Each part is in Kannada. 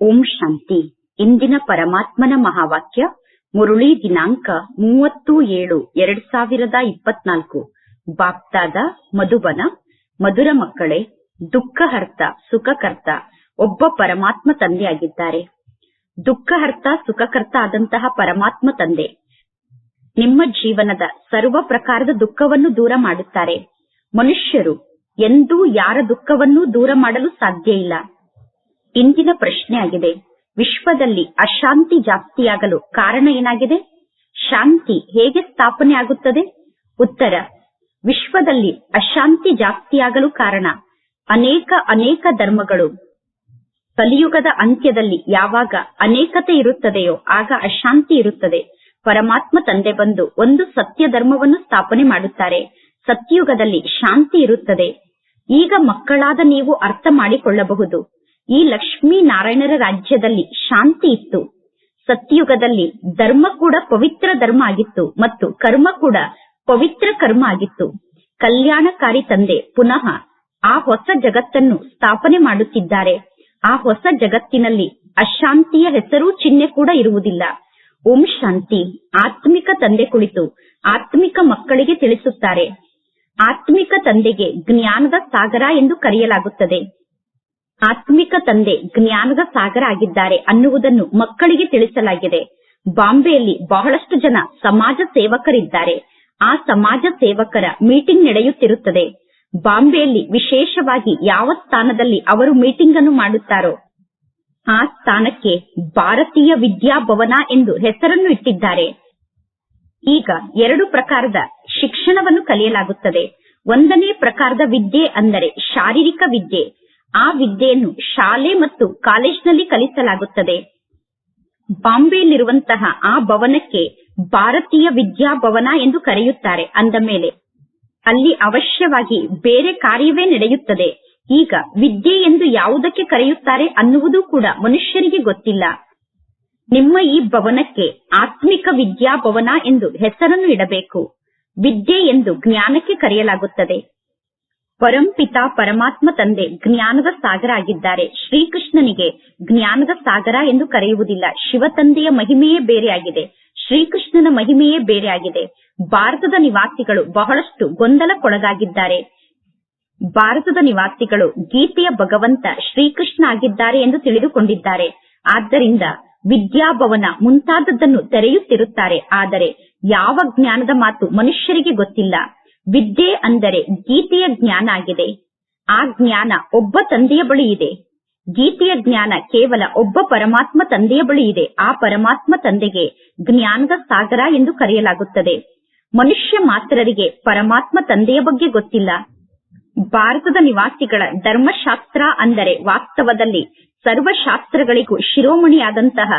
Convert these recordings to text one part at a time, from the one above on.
ಓಂ ಶಾಂತಿ. ಇಂದಿನ ಪರಮಾತ್ಮನ ಮಹಾವಾಕ್ಯ, ಮುರುಳಿ ದಿನಾಂಕ ಮೂವತ್ತು ಏಳು ಎರಡ್ ಸಾವಿರದ ಇಪ್ಪತ್ನಾಲ್ಕು. ಬಾಪ್ತಾದ, ಮಧುಬನ, ಮಧುರ ಮಕ್ಕಳೇ ದುಃಖಹರ್ತ ಸುಖಕರ್ತ ಒಬ್ಬ ಪರಮಾತ್ಮ ತಂದೆಯಾಗಿದ್ದಾರೆ. ದುಃಖಹರ್ತ ಸುಖಕರ್ತ ಆದಂತಹ ಪರಮಾತ್ಮ ತಂದೆ. ನಿಮ್ಮ ಜೀವನದ ಸರ್ವ ಪ್ರಕಾರದ ದುಃಖವನ್ನು ದೂರ ಮಾಡುತ್ತಾರೆ. ಮನುಷ್ಯರು ಎಂದೂ ಯಾರ ದುಃಖವನ್ನು ದೂರ ಮಾಡಲು ಸಾಧ್ಯ ಇಲ್ಲ. ಇಂದಿನ ಪ್ರಶ್ನೆ ಆಗಿದೆ. ವಿಶ್ವದಲ್ಲಿ ಅಶಾಂತಿ ಜಾಸ್ತಿಯಾಗಲು ಕಾರಣ ಏನಾಗಿದೆ? ಶಾಂತಿ ಹೇಗೆ ಸ್ಥಾಪನೆ ಆಗುತ್ತದೆ? ಉತ್ತರ, ವಿಶ್ವದಲ್ಲಿ ಅಶಾಂತಿ ಜಾಸ್ತಿಯಾಗಲು ಕಾರಣ ಅನೇಕ ಅನೇಕ ಧರ್ಮಗಳು. ಕಲಿಯುಗದ ಅಂತ್ಯದಲ್ಲಿ ಯಾವಾಗ ಅನೇಕತೆ ಇರುತ್ತದೆಯೋ ಆಗ ಅಶಾಂತಿ ಇರುತ್ತದೆ. ಪರಮಾತ್ಮ ತಂದೆ ಬಂದು ಒಂದು ಸತ್ಯ ಧರ್ಮವನ್ನು ಸ್ಥಾಪನೆ ಮಾಡುತ್ತಾರೆ. ಸತ್ಯಯುಗದಲ್ಲಿ ಶಾಂತಿ ಇರುತ್ತದೆ. ಈಗ ಮಕ್ಕಳಾದ ನೀವು ಅರ್ಥ ಮಾಡಿಕೊಳ್ಳಬಹುದು. ಈ ಲಕ್ಷ್ಮೀ ನಾರಾಯಣರ ರಾಜ್ಯದಲ್ಲಿ ಶಾಂತಿ ಇತ್ತು. ಸತ್ಯುಗದಲ್ಲಿ ಧರ್ಮ ಕೂಡ ಪವಿತ್ರ ಧರ್ಮ ಆಗಿತ್ತು ಮತ್ತು ಕರ್ಮ ಕೂಡ ಪವಿತ್ರ ಕರ್ಮ ಆಗಿತ್ತು. ಕಲ್ಯಾಣಕಾರಿ ತಂದೆ ಪುನಃ ಆ ಹೊಸ ಜಗತ್ತನ್ನು ಸ್ಥಾಪನೆ ಮಾಡುತ್ತಿದ್ದಾರೆ. ಆ ಹೊಸ ಜಗತ್ತಿನಲ್ಲಿ ಅಶಾಂತಿಯ ಹೆಸರು ಚಿಹ್ನೆ ಕೂಡ ಇರುವುದಿಲ್ಲ. ಓಂ ಶಾಂತಿ, ಆತ್ಮಿಕ ತಂದೆ ಕುಳಿತು ಆತ್ಮಿಕ ಮಕ್ಕಳಿಗೆ ತಿಳಿಸುತ್ತಾರೆ. ಆತ್ಮಿಕ ತಂದೆಗೆ ಜ್ಞಾನದ ಸಾಗರ ಎಂದು ಕರೆಯಲಾಗುತ್ತದೆ. ಆತ್ಮಿಕ ತಂದೆ ಜ್ಞಾನದ ಸಾಗರ ಆಗಿದ್ದಾರೆ ಅನ್ನುವುದನ್ನು ಮಕ್ಕಳಿಗೆ ತಿಳಿಸಲಾಗಿದೆ. ಬಾಂಬೆಯಲ್ಲಿ ಬಹಳಷ್ಟು ಜನ ಸಮಾಜ ಸೇವಕರಿದ್ದಾರೆ. ಆ ಸಮಾಜ ಸೇವಕರ ಮೀಟಿಂಗ್ ನಡೆಯುತ್ತಿರುತ್ತದೆ. ಬಾಂಬೆಯಲ್ಲಿ ವಿಶೇಷವಾಗಿ ಯಾವ ಸ್ಥಾನದಲ್ಲಿ ಅವರು ಮೀಟಿಂಗ್ ಅನ್ನು ಮಾಡುತ್ತಾರೋ, ಆ ಸ್ಥಾನಕ್ಕೆ ಭಾರತೀಯ ವಿದ್ಯಾಭವನ ಎಂದು ಹೆಸರನ್ನು ಇಟ್ಟಿದ್ದಾರೆ. ಈಗ ಎರಡು ಪ್ರಕಾರದ ಶಿಕ್ಷಣವನ್ನು ಕಲಿಯಲಾಗುತ್ತದೆ. ಒಂದನೇ ಪ್ರಕಾರದ ವಿದ್ಯೆ ಅಂದರೆ ಶಾರೀರಿಕ ವಿದ್ಯೆ ಆ ವಿದ್ಯೆಯನ್ನು ಶಾಲೆ ಮತ್ತು ಕಾಲೇಜ್ನಲ್ಲಿ ಕಲಿಸಲಾಗುತ್ತದೆ. ಬಾಂಬೆಯಲ್ಲಿರುವಂತಹ ಆ ಭವನಕ್ಕೆ ಭಾರತೀಯ ವಿದ್ಯಾಭವನ ಎಂದು ಕರೆಯುತ್ತಾರೆ. ಅಂದ ಮೇಲೆ, ಅಲ್ಲಿ ಅವಶ್ಯವಾಗಿ ಬೇರೆ ಕಾರ್ಯವೇ ನಡೆಯುತ್ತದೆ. ಈಗ ವಿದ್ಯೆ ಎಂದು ಯಾವುದಕ್ಕೆ ಕರೆಯುತ್ತಾರೆ ಅನ್ನುವುದು ಕೂಡ ಮನುಷ್ಯರಿಗೆ ಗೊತ್ತಿಲ್ಲ. ನಿಮ್ಮ ಈ ಭವನಕ್ಕೆ ಆತ್ಮಿಕ ವಿದ್ಯಾಭವನ ಎಂದು ಹೆಸರನ್ನು ಇಡಬೇಕು. ವಿದ್ಯೆ ಎಂದು ಜ್ಞಾನಕ್ಕೆ ಕರೆಯಲಾಗುತ್ತದೆ. ಪರಂಪಿತ ಪರಮಾತ್ಮ ತಂದೆ ಜ್ಞಾನದ ಸಾಗರ ಆಗಿದ್ದಾರೆ ಶ್ರೀಕೃಷ್ಣನಿಗೆ ಜ್ಞಾನದ ಸಾಗರ ಎಂದು ಕರೆಯುವುದಿಲ್ಲ. ಶಿವ ತಂದೆಯ ಮಹಿಮೆಯೇ ಬೇರೆಯಾಗಿದೆ. ಶ್ರೀಕೃಷ್ಣನ ಮಹಿಮೆಯೇ ಬೇರೆಯಾಗಿದೆ. ಭಾರತದ ನಿವಾಸಿಗಳು ಬಹಳಷ್ಟು ಗೊಂದಲಕ್ಕೊಳಗಾಗಿದ್ದಾರೆ. ಭಾರತದ ನಿವಾಸಿಗಳು ಗೀತೆಯ ಭಗವಂತ ಶ್ರೀಕೃಷ್ಣ ಆಗಿದ್ದಾರೆ ಎಂದು ತಿಳಿದುಕೊಂಡಿದ್ದಾರೆ. ಆದ್ದರಿಂದ ವಿದ್ಯಾಭವನ ಮುಂತಾದದ್ದನ್ನು ತೆರೆಯುತ್ತಿರುತ್ತಾರೆ. ಆದರೆ ಯಾವ ಜ್ಞಾನದ ಮಾತು ಮನುಷ್ಯರಿಗೆ ಗೊತ್ತಿಲ್ಲ. ವಿದ್ಯೆ ಅಂದರೆ ಗೀತೆಯ ಜ್ಞಾನ ಆಗಿದೆ. ಆ ಜ್ಞಾನ ಒಬ್ಬ ತಂದೆಯ ಬಳಿ ಇದೆ. ಗೀತೆಯ ಜ್ಞಾನ ಕೇವಲ ಒಬ್ಬ ಪರಮಾತ್ಮ ತಂದೆಯ ಬಳಿ ಇದೆ. ಆ ಪರಮಾತ್ಮ ತಂದೆಗೆ ಜ್ಞಾನದ ಸಾಗರ ಎಂದು ಕರೆಯಲಾಗುತ್ತದೆ. ಮನುಷ್ಯ ಮಾತ್ರರಿಗೆ ಪರಮಾತ್ಮ ತಂದೆಯ ಬಗ್ಗೆ ಗೊತ್ತಿಲ್ಲ. ಭಾರತದ ನಿವಾಸಿಗಳ ಧರ್ಮಶಾಸ್ತ್ರ ಅಂದರೆ ವಾಸ್ತವದಲ್ಲಿ ಸರ್ವಶಾಸ್ತ್ರಗಳಿಗೂ ಶಿರೋಮಣಿಯಾದಂತಹ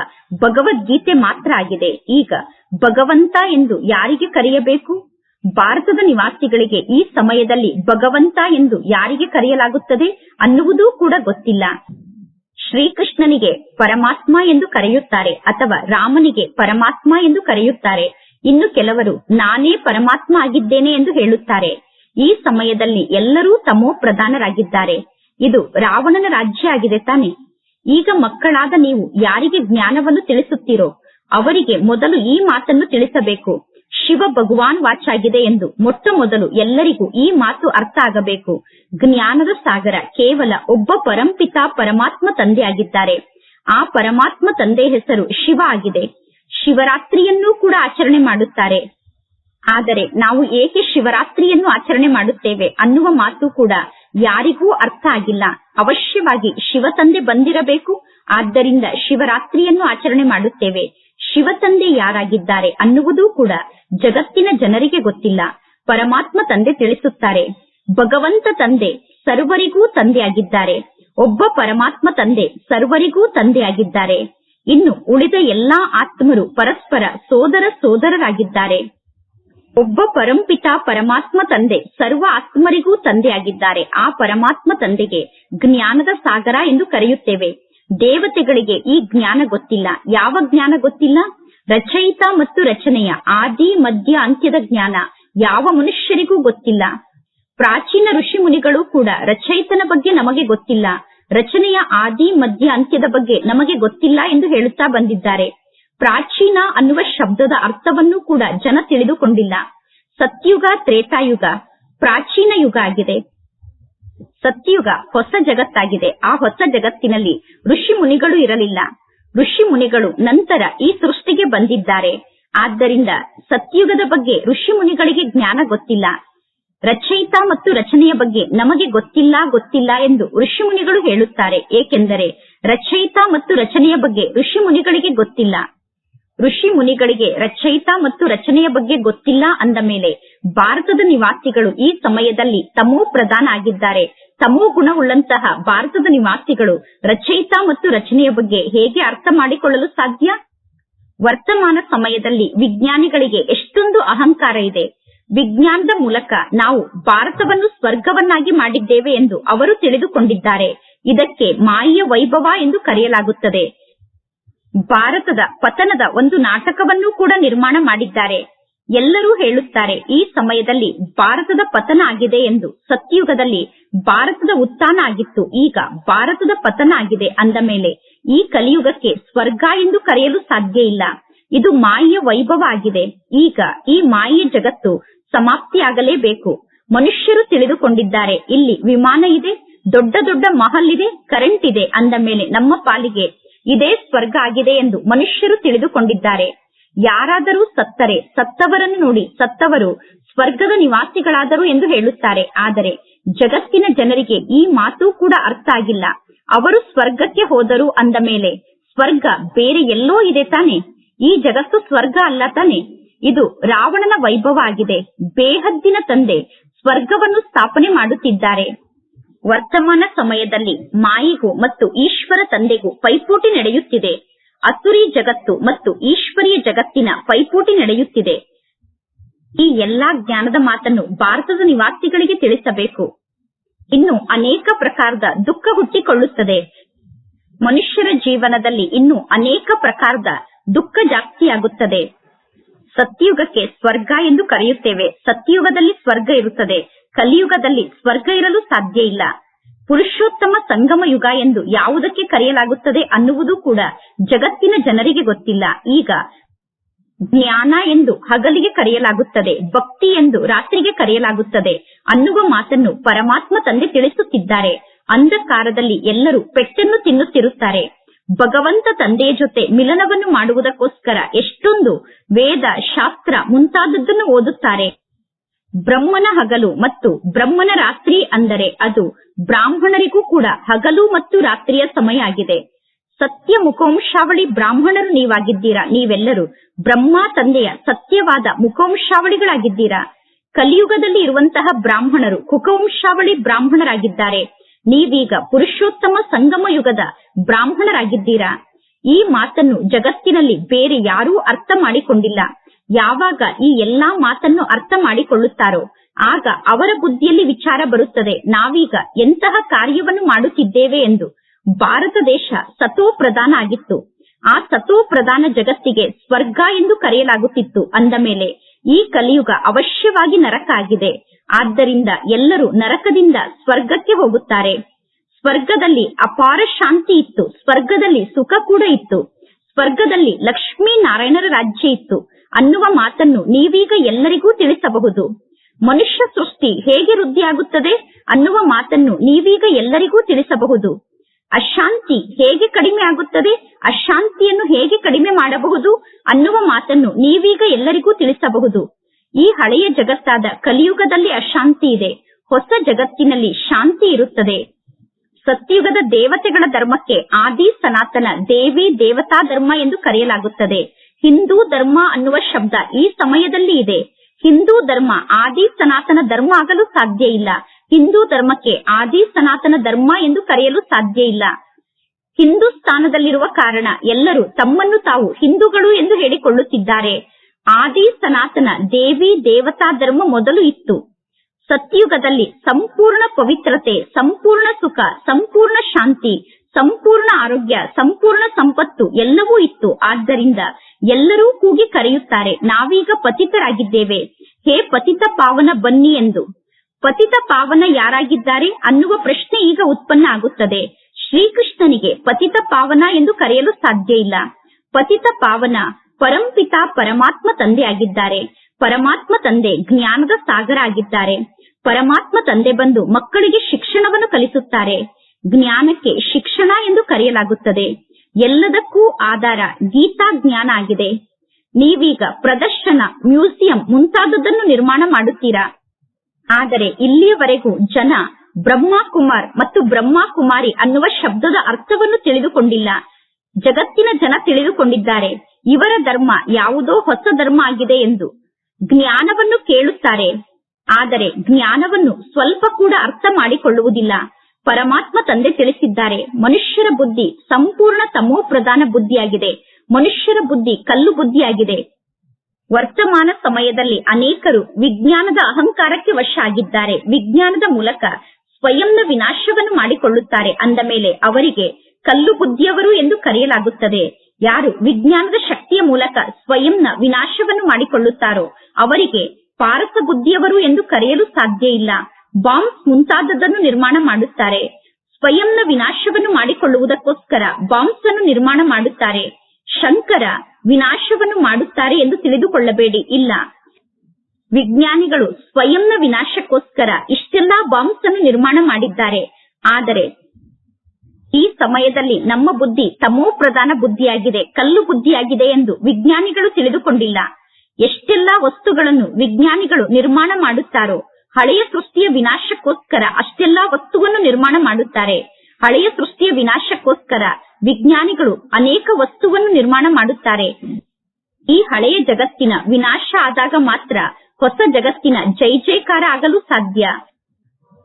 ಭಗವದ್ಗೀತೆ ಮಾತ್ರ ಆಗಿದೆ. ಈಗ ಭಗವಂತ ಎಂದು ಯಾರಿಗೆ ಕರೆಯಬೇಕು? ಭಾರತದ ನಿವಾಸಿಗಳಿಗೆ ಈ ಸಮಯದಲ್ಲಿ ಭಗವಂತ ಎಂದು ಯಾರಿಗೆ ಕರೆಯಲಾಗುತ್ತದೆ ಅನ್ನುವುದೂ ಕೂಡ ಗೊತ್ತಿಲ್ಲ. ಶ್ರೀಕೃಷ್ಣನಿಗೆ ಪರಮಾತ್ಮ ಎಂದು ಕರೆಯುತ್ತಾರೆ ಅಥವಾ ರಾಮನಿಗೆ ಪರಮಾತ್ಮ ಎಂದು ಕರೆಯುತ್ತಾರೆ. ಇನ್ನು ಕೆಲವರು, ನಾನೇ ಪರಮಾತ್ಮ ಆಗಿದ್ದೇನೆ ಎಂದು ಹೇಳುತ್ತಾರೆ. ಈ ಸಮಯದಲ್ಲಿ ಎಲ್ಲರೂ ತಮೋ ಪ್ರಧಾನರಾಗಿದ್ದಾರೆ. ಇದು ರಾವಣನ ರಾಜ್ಯ ಆಗಿದೆ ತಾನೆ. ಈಗ ಮಕ್ಕಳಾದ ನೀವು ಯಾರಿಗೆ ಜ್ಞಾನವನ್ನು ತಿಳಿಸುತ್ತೀರೋ, ಅವರಿಗೆ ಮೊದಲು ಈ ಮಾತನ್ನು ತಿಳಿಸಬೇಕು. ಶಿವ ಭಗವಾನ್ ವಾಚಾಗಿದೆ ಎಂದು ಮೊಟ್ಟ ಮೊದಲು ಎಲ್ಲರಿಗೂ ಈ ಮಾತು ಅರ್ಥ ಆಗಬೇಕು. ಜ್ಞಾನದ ಸಾಗರ ಕೇವಲ ಒಬ್ಬ ಪರಂಪಿತ ಪರಮಾತ್ಮ ತಂದೆ ಆಗಿದ್ದಾರೆ ಆ ಪರಮಾತ್ಮ ತಂದೆ ಹೆಸರು ಶಿವ ಆಗಿದೆ. ಶಿವರಾತ್ರಿಯನ್ನೂ ಕೂಡ ಆಚರಣೆ ಮಾಡುತ್ತಾರೆ. ಆದರೆ ನಾವು ಏಕೆ ಶಿವರಾತ್ರಿಯನ್ನು ಆಚರಣೆ ಮಾಡುತ್ತೇವೆ ಅನ್ನುವ ಮಾತು ಕೂಡ ಯಾರಿಗೂ ಅರ್ಥ ಆಗಿಲ್ಲ. ಅವಶ್ಯವಾಗಿ ಶಿವ ತಂದೆ ಬಂದಿರಬೇಕು. ಆದ್ದರಿಂದ ಶಿವರಾತ್ರಿಯನ್ನು ಆಚರಣೆ ಮಾಡುತ್ತೇವೆ. ಶಿವ ತಂದೆ ಯಾರಾಗಿದ್ದಾರೆ ಅನ್ನುವುದೂ ಕೂಡ ಜಗತ್ತಿನ ಜನರಿಗೆ ಗೊತ್ತಿಲ್ಲ. ಪರಮಾತ್ಮ ತಂದೆ ತಿಳಿಸುತ್ತಾರೆ. ಭಗವಂತ ತಂದೆ ಸರ್ವರಿಗೂ ತಂದೆಯಾಗಿದ್ದಾರೆ. ಒಬ್ಬ ಪರಮಾತ್ಮ ತಂದೆ ಸರ್ವರಿಗೂ ತಂದೆಯಾಗಿದ್ದಾರೆ. ಇನ್ನು ಉಳಿದ ಎಲ್ಲಾ ಆತ್ಮರು ಪರಸ್ಪರ ಸೋದರ ಸೋದರರಾಗಿದ್ದಾರೆ. ಒಬ್ಬ ಪರಂಪಿತ ಪರಮಾತ್ಮ ತಂದೆ ಸರ್ವ ಆತ್ಮರಿಗೂ ತಂದೆಯಾಗಿದ್ದಾರೆ. ಆ ಪರಮಾತ್ಮ ತಂದೆಗೆ ಜ್ಞಾನದ ಸಾಗರ ಎಂದು ಕರೆಯುತ್ತೇವೆ. ದೇವತೆಗಳಿಗೆ ಈ ಜ್ಞಾನ ಗೊತ್ತಿಲ್ಲ. ಯಾವ ಜ್ಞಾನ ಗೊತ್ತಿಲ್ಲ? ರಚಯಿತ ಮತ್ತು ರಚನೆಯ ಆದಿ, ಮಧ್ಯ, ಅಂತ್ಯದ ಜ್ಞಾನ ಯಾವ ಮನುಷ್ಯರಿಗೂ ಗೊತ್ತಿಲ್ಲ. ಪ್ರಾಚೀನ ಋಷಿ ಮುನಿಗಳು ಕೂಡ ರಚಯಿತನ ಬಗ್ಗೆ ನಮಗೆ ಗೊತ್ತಿಲ್ಲ. ರಚನೆಯ ಆದಿ, ಮಧ್ಯ, ಅಂತ್ಯದ ಬಗ್ಗೆ ನಮಗೆ ಗೊತ್ತಿಲ್ಲ ಎಂದು ಹೇಳುತ್ತಾ ಬಂದಿದ್ದಾರೆ. ಪ್ರಾಚೀನ ಅನ್ನುವ ಶಬ್ದದ ಅರ್ಥವನ್ನು ಕೂಡ ಜನ ತಿಳಿದುಕೊಂಡಿಲ್ಲ. ಸತ್ಯುಗ, ತ್ರೇತಾಯುಗ, ಪ್ರಾಚೀನ ಯುಗ ಆಗಿದೆ. ಸತ್ಯುಗ ಹೊಸ ಜಗತ್ತಾಗಿದೆ. ಆ ಹೊಸ ಜಗತ್ತಿನಲ್ಲಿ ಋಷಿ ಮುನಿಗಳು ಇರಲಿಲ್ಲ. ಋಷಿ ಮುನಿಗಳು ನಂತರ ಈ ಸೃಷ್ಟಿಗೆ ಬಂದಿದ್ದಾರೆ. ಆದ್ದರಿಂದ ಸತ್ಯಯುಗದ ಬಗ್ಗೆ ಋಷಿ ಮುನಿಗಳಿಗೆ ಜ್ಞಾನ ಗೊತ್ತಿಲ್ಲ. ರಚಯಿತ ಮತ್ತು ರಚನೆಯ ಬಗ್ಗೆ ನಮಗೆ ಗೊತ್ತಿಲ್ಲ ಗೊತ್ತಿಲ್ಲ ಎಂದು ಋಷಿ ಮುನಿಗಳು ಹೇಳುತ್ತಾರೆ. ಏಕೆಂದರೆ ರಚಯಿತ ಮತ್ತು ರಚನೆಯ ಬಗ್ಗೆ ಋಷಿ ಮುನಿಗಳಿಗೆ ಗೊತ್ತಿಲ್ಲ. ಋಷಿ ಮುನಿಗಳಿಗೆ ರಚಯಿತ ಮತ್ತು ರಚನೆಯ ಬಗ್ಗೆ ಗೊತ್ತಿಲ್ಲ ಅಂದ ಮೇಲೆ ಭಾರತದ ನಿವಾಸಿಗಳು ಈ ಸಮಯದಲ್ಲಿ ತಮೋ ಪ್ರಧಾನ ಆಗಿದ್ದಾರೆ. ತಮೋ ಗುಣವುಳ್ಳಂತಹ ಭಾರತದ ನಿವಾಸಿಗಳು ರಚಯಿತ ಮತ್ತು ರಚನೆಯ ಬಗ್ಗೆ ಹೇಗೆ ಅರ್ಥ ಮಾಡಿಕೊಳ್ಳಲು ಸಾಧ್ಯ? ವರ್ತಮಾನ ಸಮಯದಲ್ಲಿ ವಿಜ್ಞಾನಿಗಳಿಗೆ ಎಷ್ಟೊಂದು ಅಹಂಕಾರ ಇದೆ. ವಿಜ್ಞಾನದ ಮೂಲಕ ನಾವು ಭಾರತವನ್ನು ಸ್ವರ್ಗವನ್ನಾಗಿ ಮಾಡಿದ್ದೇವೆ ಎಂದು ಅವರು ತಿಳಿದುಕೊಂಡಿದ್ದಾರೆ. ಇದಕ್ಕೆ ಮಾಯೆಯ ವೈಭವ ಎಂದು ಕರೆಯಲಾಗುತ್ತದೆ. ಭಾರತದ ಪತನದ ಒಂದು ನಾಟಕವನ್ನು ಕೂಡ ನಿರ್ಮಾಣ ಮಾಡಿದ್ದಾರೆ. ಎಲ್ಲರೂ ಹೇಳುತ್ತಾರೆ, ಈ ಸಮಯದಲ್ಲಿ ಭಾರತದ ಪತನ ಆಗಿದೆ ಎಂದು. ಸತ್ಯುಗದಲ್ಲಿ ಭಾರತದ ಉತ್ಥಾನ ಆಗಿತ್ತು. ಈಗ ಭಾರತದ ಪತನ ಆಗಿದೆ ಅಂದ ಮೇಲೆ ಈ ಕಲಿಯುಗಕ್ಕೆ ಸ್ವರ್ಗ ಎಂದು ಕರೆಯಲು ಸಾಧ್ಯ ಇಲ್ಲ. ಇದು ಮಾಯೆಯ ವೈಭವ ಆಗಿದೆ. ಈಗ ಈ ಮಾಯೆಯ ಜಗತ್ತು ಸಮಾಪ್ತಿಯಾಗಲೇಬೇಕು. ಮನುಷ್ಯರು ತಿಳಿದುಕೊಂಡಿದ್ದಾರೆ, ಇಲ್ಲಿ ವಿಮಾನ ಇದೆ, ದೊಡ್ಡ ದೊಡ್ಡ ಮಹಲ್ ಇದೆ, ಕರೆಂಟ್ ಇದೆ ಅಂದ ಮೇಲೆ ನಮ್ಮ ಪಾಲಿಗೆ ಇದೇ ಸ್ವರ್ಗ ಆಗಿದೆ ಎಂದು ಮನುಷ್ಯರು ತಿಳಿದುಕೊಂಡಿದ್ದಾರೆ. ಯಾರಾದರೂ ಸತ್ತರೆ, ಸತ್ತವರನ್ನು ನೋಡಿ ಸತ್ತವರು ಸ್ವರ್ಗದ ನಿವಾಸಿಗಳಾದರು ಎಂದು ಹೇಳುತ್ತಾರೆ. ಆದರೆ ಜಗತ್ತಿನ ಜನರಿಗೆ ಈ ಮಾತು ಕೂಡ ಅರ್ಥ ಆಗಿಲ್ಲ. ಅವರು ಸ್ವರ್ಗಕ್ಕೆ ಹೋದರು ಅಂದ ಮೇಲೆ ಸ್ವರ್ಗ ಬೇರೆ ಎಲ್ಲೋ ಇದೆ ತಾನೆ? ಈ ಜಗತ್ತು ಸ್ವರ್ಗ ಅಲ್ಲ ತಾನೆ? ಇದು ರಾವಣನ ವೈಭವ ಆಗಿದೆ. ಬೇಹದ್ದಿನ ತಂದೆ ಸ್ವರ್ಗವನ್ನು ಸ್ಥಾಪನೆ ಮಾಡುತ್ತಿದ್ದಾರೆ. ವರ್ತಮಾನ ಸಮಯದಲ್ಲಿ ಮಾಯಿಗೂ ಮತ್ತು ಈಶ್ವರ ತಂದೆಗೂ ಪೈಪೋಟಿ ನಡೆಯುತ್ತಿದೆ. ಅಸುರಿ ಜಗತ್ತು ಮತ್ತು ಈಶ್ವರೀಯ ಜಗತ್ತಿನ ಪೈಪೋಟಿ ನಡೆಯುತ್ತಿದೆ. ಈ ಎಲ್ಲಾ ಜ್ಞಾನದ ಮಾತನ್ನು ಭಾರತದ ನಿವಾಸಿಗಳಿಗೆ ತಿಳಿಸಬೇಕು. ಇನ್ನು ಅನೇಕ ಪ್ರಕಾರದ ದುಃಖ ಹುಟ್ಟಿಕೊಳ್ಳುತ್ತದೆ. ಮನುಷ್ಯರ ಜೀವನದಲ್ಲಿ ಇನ್ನು ಅನೇಕ ಪ್ರಕಾರದ ದುಃಖ ಜಾಸ್ತಿಯಾಗುತ್ತದೆ. ಸತ್ಯಯುಗಕ್ಕೆ ಸ್ವರ್ಗ ಎಂದು ಕರೆಯುತ್ತೇವೆ. ಸತ್ಯಯುಗದಲ್ಲಿ ಸ್ವರ್ಗ ಇರುತ್ತದೆ. ಕಲಿಯುಗದಲ್ಲಿ ಸ್ವರ್ಗ ಇರಲು ಸಾಧ್ಯ ಇಲ್ಲ. ಪುರುಷೋತ್ತಮ ಸಂಗಮ ಯುಗ ಎಂದು ಯಾವುದಕ್ಕೆ ಕರೆಯಲಾಗುತ್ತದೆ ಅನ್ನುವುದು ಕೂಡ ಜಗತ್ತಿನ ಜನರಿಗೆ ಗೊತ್ತಿಲ್ಲ. ಈಗ ಜ್ಞಾನ ಎಂದು ಹಗಲಿಗೆ ಕರೆಯಲಾಗುತ್ತದೆ, ಭಕ್ತಿ ಎಂದು ರಾತ್ರಿಗೆ ಕರೆಯಲಾಗುತ್ತದೆ ಅನ್ನುವ ಮಾತನ್ನು ಪರಮಾತ್ಮ ತಂದೆ ತಿಳಿಸುತ್ತಿದ್ದಾರೆ. ಅಂಧಕಾರದಲ್ಲಿ ಎಲ್ಲರೂ ಪೆಟ್ಟನ್ನು ತಿನ್ನುತ್ತಿರುತ್ತಾರೆ. ಭಗವಂತ ತಂದೆಯ ಜೊತೆ ಮಿಲನವನ್ನು ಮಾಡುವುದಕ್ಕೋಸ್ಕರ ಎಷ್ಟೊಂದು ವೇದ, ಶಾಸ್ತ್ರ ಮುಂತಾದದ್ದನ್ನು ಓದುತ್ತಾರೆ. ಬ್ರಹ್ಮನ ಹಗಲು ಮತ್ತು ಬ್ರಹ್ಮನ ರಾತ್ರಿ ಅಂದರೆ ಅದು ಬ್ರಾಹ್ಮಣರಿಗೂ ಕೂಡ ಹಗಲು ಮತ್ತು ರಾತ್ರಿಯ ಸಮಯ ಆಗಿದೆ. ಸತ್ಯ ಮುಖವಂಶಾವಳಿ ಬ್ರಾಹ್ಮಣರು ನೀವಾಗಿದ್ದೀರಾ? ನೀವೆಲ್ಲರೂ ಬ್ರಹ್ಮ ತಂದೆಯ ಸತ್ಯವಾದ ಮುಖವಂಶಾವಳಿಗಳಾಗಿದ್ದೀರಾ ಕಲಿಯುಗದಲ್ಲಿ ಇರುವಂತಹ ಬ್ರಾಹ್ಮಣರು ಕುಕವಂಶಾವಳಿ ಬ್ರಾಹ್ಮಣರಾಗಿದ್ದಾರೆ. ನೀವೀಗ ಪುರುಷೋತ್ತಮ ಸಂಗಮ ಯುಗದ ಬ್ರಾಹ್ಮಣರಾಗಿದ್ದೀರಾ? ಈ ಮಾತನ್ನು ಜಗತ್ತಿನಲ್ಲಿ ಬೇರೆ ಯಾರೂ ಅರ್ಥ ಮಾಡಿಕೊಂಡಿಲ್ಲ. ಯಾವಾಗ ಈ ಎಲ್ಲಾ ಮಾತನ್ನು ಅರ್ಥ ಮಾಡಿಕೊಳ್ಳುತ್ತಾರೋ, ಆಗ ಅವರ ಬುದ್ಧಿಯಲ್ಲಿ ವಿಚಾರ ಬರುತ್ತದೆ. ನಾವೀಗ ಎಂತಹ ಕಾರ್ಯವನ್ನು ಮಾಡುತ್ತಿದ್ದೇವೆ ಎಂದು ಭಾರತ ದೇಶ ಸತೋ ಪ್ರಧಾನ ಆಗಿತ್ತು. ಆ ಸತೋ ಪ್ರಧಾನ ಜಗತ್ತಿಗೆ ಸ್ವರ್ಗ ಎಂದು ಕರೆಯಲಾಗುತ್ತಿತ್ತು. ಅಂದ ಮೇಲೆ ಈ ಕಲಿಯುಗ ಅವಶ್ಯವಾಗಿ ನರಕ ಆಗಿದೆ. ಆದ್ದರಿಂದ ಎಲ್ಲರೂ ನರಕದಿಂದ ಸ್ವರ್ಗಕ್ಕೆ ಹೋಗುತ್ತಾರೆ. ಸ್ವರ್ಗದಲ್ಲಿ ಅಪಾರ ಶಾಂತಿ ಇತ್ತು. ಸ್ವರ್ಗದಲ್ಲಿ ಸುಖ ಕೂಡ ಇತ್ತು. ಸ್ವರ್ಗದಲ್ಲಿ ಲಕ್ಷ್ಮೀ ನಾರಾಯಣರ ರಾಜ್ಯ ಇತ್ತು. ಅನ್ನುವ ಮಾತನ್ನು ನೀವೀಗ ಎಲ್ಲರಿಗೂ ತಿಳಿಸಬಹುದು. ಮನುಷ್ಯ ಸೃಷ್ಟಿ ಹೇಗೆ ವೃದ್ಧಿಯಾಗುತ್ತದೆ ಅನ್ನುವ ಮಾತನ್ನು ನೀವೀಗ ಎಲ್ಲರಿಗೂ ತಿಳಿಸಬಹುದು. ಅಶಾಂತಿ ಹೇಗೆ ಕಡಿಮೆ ಆಗುತ್ತದೆ, ಅಶಾಂತಿಯನ್ನು ಹೇಗೆ ಕಡಿಮೆ ಮಾಡಬಹುದು ಅನ್ನುವ ಮಾತನ್ನು ನೀವೀಗ ಎಲ್ಲರಿಗೂ ತಿಳಿಸಬಹುದು. ಈ ಹಳೆಯ ಜಗತ್ತಾದ ಕಲಿಯುಗದಲ್ಲಿ ಅಶಾಂತಿ ಇದೆ, ಹೊಸ ಜಗತ್ತಿನಲ್ಲಿ ಶಾಂತಿ ಇರುತ್ತದೆ. ಸತ್ಯುಗದ ದೇವತೆಗಳ ಧರ್ಮಕ್ಕೆ ಆದಿ ಸನಾತನ ದೇವಿ ದೇವತಾ ಧರ್ಮ ಎಂದು ಕರೆಯಲಾಗುತ್ತದೆ. ಹಿಂದೂ ಧರ್ಮ ಅನ್ನುವ ಶಬ್ದ ಈ ಸಮಯದಲ್ಲಿ ಇದೆ. ಹಿಂದೂ ಧರ್ಮ ಆದಿ ಸನಾತನ ಧರ್ಮ ಆಗಲು ಸಾಧ್ಯ ಇಲ್ಲ. ಹಿಂದೂ ಧರ್ಮಕ್ಕೆ ಆದಿ ಸನಾತನ ಧರ್ಮ ಎಂದು ಕರೆಯಲು ಸಾಧ್ಯ ಇಲ್ಲ. ಹಿಂದೂಸ್ತಾನದಲ್ಲಿರುವ ಕಾರಣ ಎಲ್ಲರೂ ತಮ್ಮನ್ನು ತಾವು ಹಿಂದೂಗಳು ಎಂದು ಹೇಳಿಕೊಳ್ಳುತ್ತಿದ್ದಾರೆ. ಆದಿ ಸನಾತನ ದೇವಿ ದೇವತಾ ಧರ್ಮ ಮೊದಲು ಇತ್ತು. ಸತ್ಯುಗದಲ್ಲಿ ಸಂಪೂರ್ಣ ಪವಿತ್ರತೆ, ಸಂಪೂರ್ಣ ಸುಖ, ಸಂಪೂರ್ಣ ಶಾಂತಿ, ಸಂಪೂರ್ಣ ಆರೋಗ್ಯ, ಸಂಪೂರ್ಣ ಸಂಪತ್ತು ಎಲ್ಲವೂ ಇತ್ತು. ಆದ್ದರಿಂದ ಎಲ್ಲರೂ ಕೂಗಿ ಕರೆಯುತ್ತಾರೆ, ನಾವೀಗ ಪತಿತರಾಗಿದ್ದೇವೆ. ಹೇ ಪತಿತ ಪಾವನ ಬನ್ನಿ ಎಂದು. ಪತಿತ ಪಾವನ ಯಾರಾಗಿದ್ದಾರೆ ಅನ್ನುವ ಪ್ರಶ್ನೆ ಈಗ ಉತ್ಪನ್ನ ಆಗುತ್ತದೆ. ಶ್ರೀಕೃಷ್ಣನಿಗೆ ಪತಿತ ಪಾವನ ಎಂದು ಕರೆಯಲು ಸಾಧ್ಯ ಇಲ್ಲ. ಪತಿತ ಪಾವನ ಪರಂಪಿತ ಪರಮಾತ್ಮ ತಂದೆ ಆಗಿದ್ದಾರೆ. ಪರಮಾತ್ಮ ತಂದೆ ಜ್ಞಾನದ ಸಾಗರ ಆಗಿದ್ದಾರೆ. ಪರಮಾತ್ಮ ತಂದೆ ಬಂದು ಮಕ್ಕಳಿಗೆ ಶಿಕ್ಷಣವನ್ನು ಕಲಿಸುತ್ತಾರೆ. ಜ್ಞಾನಕ್ಕೆ ಶಿಕ್ಷಣ ಎಂದು ಕರೆಯಲಾಗುತ್ತದೆ. ಎಲ್ಲದಕ್ಕೂ ಆಧಾರ ಗೀತಾ ಜ್ಞಾನ ಆಗಿದೆ. ನೀವೀಗ ಪ್ರದರ್ಶನ, ಮ್ಯೂಸಿಯಂ ಮುಂತಾದದನ್ನು ನಿರ್ಮಾಣ ಮಾಡುತ್ತೀರಾ? ಆದರೆ ಇಲ್ಲಿಯವರೆಗೂ ಜನ ಬ್ರಹ್ಮ ಕುಮಾರ್ ಮತ್ತು ಬ್ರಹ್ಮ ಕುಮಾರಿ ಅನ್ನುವ ಶಬ್ದದ ಅರ್ಥವನ್ನು ತಿಳಿದುಕೊಂಡಿಲ್ಲ. ಜಗತ್ತಿನ ಜನ ತಿಳಿದುಕೊಂಡಿದ್ದಾರೆ. ಇವರ ಧರ್ಮ ಯಾವುದೋ ಹೊಸ ಧರ್ಮ ಆಗಿದೆ ಎಂದು ಜ್ಞಾನವನ್ನು ಕೇಳುತ್ತಾರೆ. ಆದರೆ ಜ್ಞಾನವನ್ನು ಸ್ವಲ್ಪ ಕೂಡ ಅರ್ಥ ಮಾಡಿಕೊಳ್ಳುವುದಿಲ್ಲ. ಪರಮಾತ್ಮ ತಂದೆ ತಿಳಿಸಿದ್ದಾರೆ. ಮನುಷ್ಯರ ಬುದ್ಧಿ ಸಂಪೂರ್ಣ ತಮೋ ಪ್ರಧಾನ ಬುದ್ಧಿಯಾಗಿದೆ. ಮನುಷ್ಯರ ಬುದ್ಧಿ ಕಲ್ಲು ಬುದ್ಧಿಯಾಗಿದೆ. ವರ್ತಮಾನ ಸಮಯದಲ್ಲಿ ಅನೇಕರು ವಿಜ್ಞಾನದ ಅಹಂಕಾರಕ್ಕೆ ವಶ ಆಗಿದ್ದಾರೆ. ವಿಜ್ಞಾನದ ಮೂಲಕ ಸ್ವಯಂನ ವಿನಾಶವನ್ನು ಮಾಡಿಕೊಳ್ಳುತ್ತಾರೆ. ಅಂದ ಮೇಲೆ ಅವರಿಗೆ ಕಲ್ಲು ಬುದ್ಧಿಯವರು ಎಂದು ಕರೆಯಲಾಗುತ್ತದೆ. ಯಾರು ವಿಜ್ಞಾನದ ಶಕ್ತಿಯ ಮೂಲಕ ಸ್ವಯಂನ ವಿನಾಶವನ್ನು ಮಾಡಿಕೊಳ್ಳುತ್ತಾರೋ ಅವರಿಗೆ ಪಾರಸ ಬುದ್ಧಿಯವರು ಎಂದು ಕರೆಯಲು ಸಾಧ್ಯ ಇಲ್ಲ. ಬಾಂಬ್ಸ್ ಮುಂತಾದದನ್ನು ನಿರ್ಮಾಣ ಮಾಡುತ್ತಾರೆ. ಸ್ವಯಂನ ವಿನಾಶವನ್ನು ಮಾಡಿಕೊಳ್ಳುವುದಕ್ಕೋಸ್ಕರ ಬಾಂಬ್ಸ್ ಅನ್ನು ನಿರ್ಮಾಣ ಮಾಡುತ್ತಾರೆ. ಶಂಕರ ವಿನಾಶವನ್ನು ಮಾಡುತ್ತಾರೆ ಎಂದು ತಿಳಿದುಕೊಳ್ಳಬೇಡಿ. ಇಲ್ಲ. ವಿಜ್ಞಾನಿಗಳು ಸ್ವಯಂನ ವಿನಾಶಕ್ಕೋಸ್ಕರ ಇಷ್ಟೆಲ್ಲಾ ಬಾಂಬ್ಸ್ ಅನ್ನು ನಿರ್ಮಾಣ ಮಾಡಿದ್ದಾರೆ. ಆದರೆ ಈ ಸಮಯದಲ್ಲಿ ನಮ್ಮ ಬುದ್ಧಿ ತಮೋ ಪ್ರಧಾನ ಬುದ್ಧಿಯಾಗಿದೆ, ಕಲ್ಲು ಬುದ್ಧಿಯಾಗಿದೆ ಎಂದು ವಿಜ್ಞಾನಿಗಳು ತಿಳಿದುಕೊಂಡಿಲ್ಲ. ಎಷ್ಟೆಲ್ಲಾ ವಸ್ತುಗಳನ್ನು ವಿಜ್ಞಾನಿಗಳು ನಿರ್ಮಾಣ ಮಾಡುತ್ತಾರೋ ಹಳೆಯ ಸೃಷ್ಟಿಯ ವಿನಾಶಕ್ಕೋಸ್ಕರ ಅಷ್ಟೆಲ್ಲಾ ವಸ್ತುವನ್ನು ನಿರ್ಮಾಣ ಮಾಡುತ್ತಾರೆ. ಹಳೆಯ ಸೃಷ್ಟಿಯ ವಿನಾಶಕ್ಕೋಸ್ಕರ ವಿಜ್ಞಾನಿಗಳು ಅನೇಕ ವಸ್ತುವನ್ನು ನಿರ್ಮಾಣ ಮಾಡುತ್ತಾರೆ. ಈ ಹಳೆಯ ಜಗತ್ತಿನ ವಿನಾಶ ಆದಾಗ ಮಾತ್ರ ಹೊಸ ಜಗತ್ತಿನ ಜೈ ಜೈಕಾರ ಆಗಲು ಸಾಧ್ಯ.